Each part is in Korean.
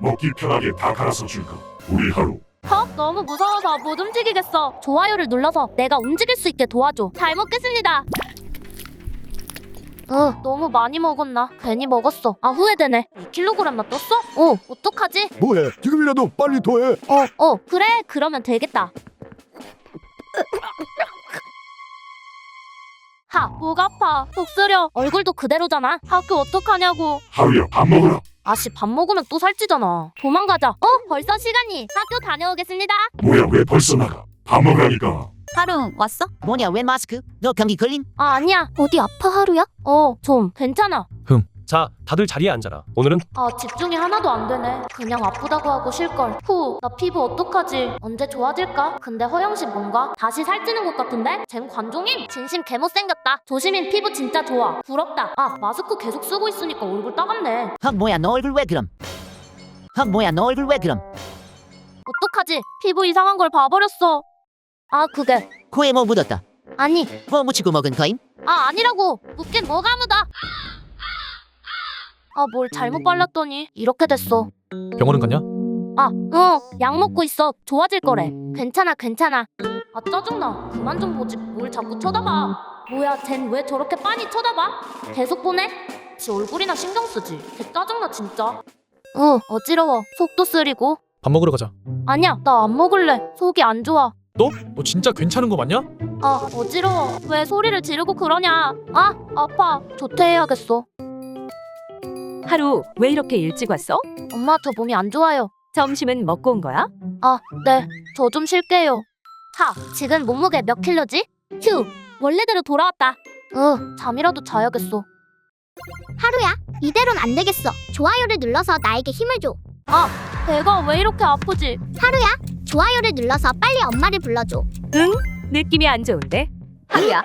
먹기 편하게 다 갈아서 줄까? 우리 하루. 헉 너무 무서워서 못 움직이겠어. 좋아요를 눌러서 내가 움직일 수 있게 도와줘. 잘 먹겠습니다. 으 너무 많이 먹었나? 괜히 먹었어. 아 후회되네. 2kg나 떴어? 어 어떡하지? 뭐해? 지금이라도 빨리 토해. 어 어 그래? 그러면 되겠다. 하 목 아파. 속 쓰려 얼굴도 그대로잖아. 학교 어떡하냐고. 하루야 밥 먹으라 아씨 밥 먹으면 또 살찌잖아. 도망가자. 어? 벌써 시간이. 학교 다녀오겠습니다. 뭐야 왜 벌써 나가? 밥 먹으라니까. 하루 왔어? 뭐냐 웬 마스크? 너 감기 걸린? 아 아니야. 어디 아파 하루야? 어 좀 괜찮아 자, 다들 자리에 앉아라. 오늘은 아 집중이 하나도 안 되네 그냥 아프다고 하고 쉴걸 후 나 피부 어떡하지 언제 좋아질까? 근데 허영 씨 뭔가 다시 살찌는 것 같은데? 쟨 관종임? 진심 개못생겼다 조심인 피부 진짜 좋아 부럽다 아 마스크 계속 쓰고 있으니까 얼굴 따갑네 헉 뭐야 너 얼굴 왜 그럼? 헉 뭐야 너 얼굴 왜 그럼? 어떡하지 피부 이상한 걸 봐버렸어 아 그게 코에 뭐 묻었다. 아니 뭐 묻히고 먹은 거임? 아 아니라고 묻긴 뭐가 묻어 아 뭘 잘못 발랐더니 이렇게 됐어 병원은 갔냐? 아, 어, 약 먹고 있어. 좋아질 거래. 괜찮아, 괜찮아. 아, 짜증나. 그만 좀 보지. 뭘 자꾸 쳐다봐. 뭐야, 쟨 왜 저렇게 빤히 쳐다봐? 계속 보네? 지 얼굴이나 신경 쓰지. 개 짜증나, 진짜. 어, 어지러워. 속도 쓰리고. 밥 먹으러 가자. 아니야, 나 안 먹을래. 속이 안 좋아. 너? 너 진짜 괜찮은 거 맞냐? 아, 어지러워. 왜 소리를 지르고 그러냐? 아, 아파. 조퇴해야겠어. 하루 왜 이렇게 일찍 왔어? 엄마, 저 몸이 안 좋아요. 점심은 먹고 온 거야? 아, 네. 저 좀 쉴게요. 하, 지금 몸무게 몇 킬로지? 휴, 원래대로 돌아왔다. 으, 잠이라도 자야겠어. 하루야, 이대로는 안 되겠어. 좋아요를 눌러서 나에게 힘을 줘. 배가 왜 이렇게 아프지? 하루야, 좋아요를 눌러서 빨리 엄마를 불러줘. 응? 느낌이 안 좋은데? 하루야.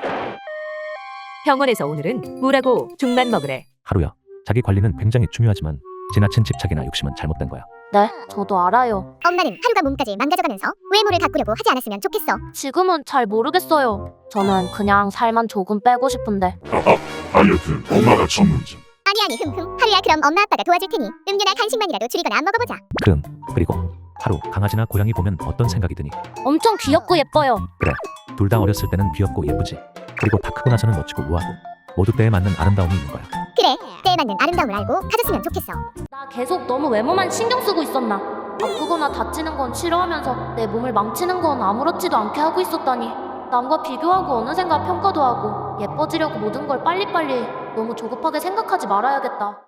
병원에서 오늘은 물하고 죽만 먹으래. 하루야. 자기 관리는 굉장히 중요하지만 지나친 집착이나 욕심은 잘못된 거야. 네, 저도 알아요. 엄마는 하루가 몸까지 망가져가면서 외모를 가꾸려고 하지 않았으면 좋겠어. 지금은 잘 모르겠어요. 저는 그냥 살만 조금 빼고 싶은데. 하하 다이어트 엄마가 전문점 아니 아니 흠흠. 하루야 그럼 엄마 아빠가 도와줄 테니 음료나 간식만이라도 줄이거나 먹어보자. 금 그리고 하루 강아지나 고양이 보면 어떤 생각이 드니? 엄청 귀엽고 예뻐요. 둘 다 어렸을 때는 귀엽고 예쁘지. 그리고 다 크고 나서는 멋지고 우아하고 모두 때에 맞는 아름다움이 있는 거야. 그래, 때에 맞는 아름다움을 알고 가졌으면 좋겠어. 나 계속 너무 외모만 신경 쓰고 있었나? 아프거나 다치는 건 싫어하면서 내 몸을 망치는 건 아무렇지도 않게 하고 있었다니. 남과 비교하고 어느샌가 평가도 하고 예뻐지려고 모든 걸 빨리빨리 너무 조급하게 생각하지 말아야겠다.